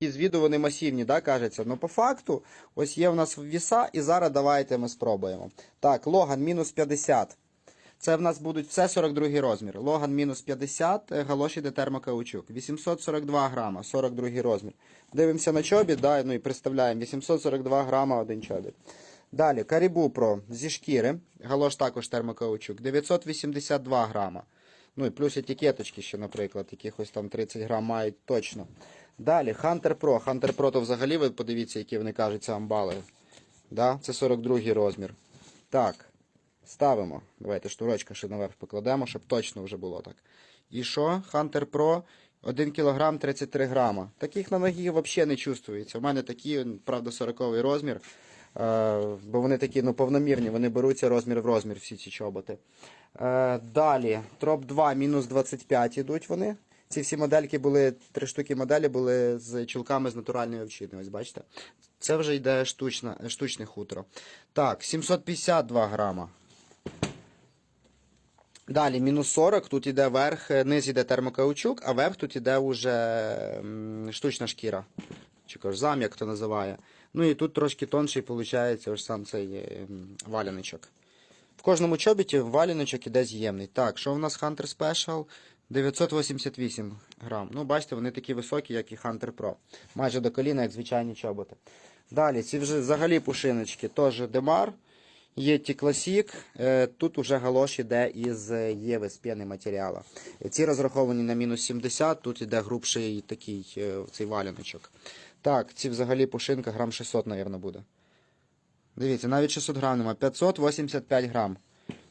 Із відео вони масивні, да, кажеться. Ну, по факту, ось є в нас віса, і зараз давайте ми спробуємо. Так, Логан мінус 50. Це в нас будуть все 42 розмір. Логан мінус 50, е, галоші де термокаучук. 842 грама, 42 розмір. Дивимося на чобіт, да, ну і представляємо. 842 грама один чобіт. Далі, Карібу Про зі шкіри. Галош також термокаучук. 982 грама. Ну і плюс етикеточки ще, наприклад, якихось там 30 грам мають точно. Далі, Hunter Pro. Hunter Pro то взагалі ви подивіться, які вони кажуться амбали. Да? Це 42 розмір. Так, ставимо. Давайте шнурочка ще наверх покладемо, щоб точно вже було так. І що? Hunter Pro 1 кг 33 грама. Таких на ногі взагалі не чувствується. У мене такі, правда, 40 розмір. Е, бо вони такі ну, повномірні, вони беруться розмір в розмір, всі ці чоботи. Е, далі, Троп 2 мінус 25 ідуть вони. Ці всі модельки були, три штуки моделі були з чулками з натуральної овчини. Ось бачите? Це вже йде штучна, штучне хутро. Так, 752 грама. Далі, мінус 40, тут іде верх, низ іде термокаучук, а верх тут іде вже штучна шкіра. Чи кожзам, як то називає. Ну і тут трошки тонший виходить ось сам цей валяничок. В кожному чобіті валяночок іде з'ємний. Так, що в нас Hunter Special? 988 грам. Ну, бачите, вони такі високі, як і Hunter Pro. Майже до коліна, як звичайні чоботи. Далі, ці вже взагалі пушиночки, теж Демар. Єті Classic. Е, Тут уже галош іде із Єви з п'яни матеріалу. Е, Ці розраховані на мінус 70, тут іде грубший такий е, цей валяночок. Так, ці взагалі пушинка грам 600, мабуть, буде. Дивіться, навіть 600 грам нема. 585 грам.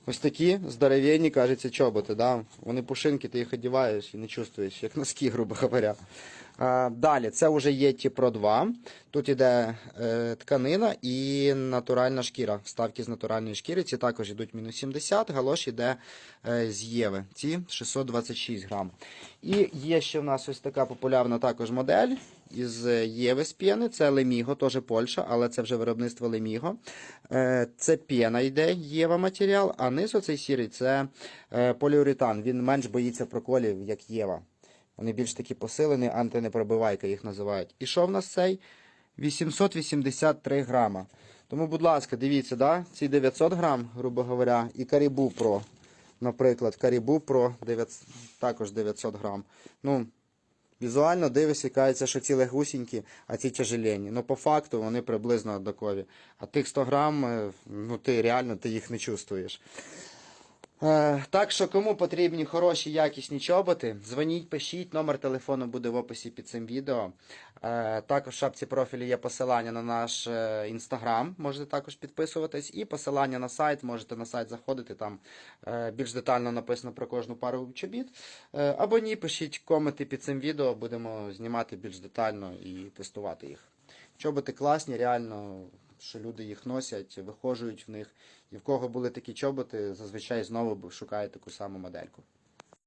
Ось такі здоровенні, кажеться, чоботи. Да? Вони пушинки, ти їх одягаєш і не чувствуєш, як носки, грубо говоря. А, далі, це вже є Pro 2. Тут іде е, тканина і натуральна шкіра. Вставки з натуральної шкіри. Ці також йдуть мінус 70, галош іде е, з Єви. Ці 626 грам. І є ще в нас ось така популярна також модель із Єви з п'єни. Це Леміго, теж Польща, але це вже виробництво Леміго. Е, це п'єна йде, Єва матеріал, а низ оцей сірий це е, поліуретан. Він менш боїться проколів, як Єва. Вони більш такі посилені, антинепробивайка їх називають. І що в нас цей? 883 грама. Тому, будь ласка, дивіться, да? ці 900 грам, грубо говоря, і Карібу Про. Наприклад, Карібу Про 900, також 900 грам. Ну, Візуально дивишся, кажеться, що ці легусінькі, а ці тяжелені. Ну, по факту вони приблизно однакові. А тих 100 грам, е, ну ти реально ти їх не чувствуєш. Е, так що, кому потрібні хороші якісні чоботи, дзвоніть, пишіть, номер телефону буде в описі під цим відео. Е, також в шапці профілю є посилання на наш інстаграм, можете також підписуватись, і посилання на сайт, можете на сайт заходити, там е, більш детально написано про кожну пару чобіт. Е, або ні, пишіть коменти під цим відео, будемо знімати більш детально і тестувати їх. Чоботи класні, реально, що люди їх носять, вихожують в них. І в кого були такі чоботи, зазвичай знову шукають таку саму модельку.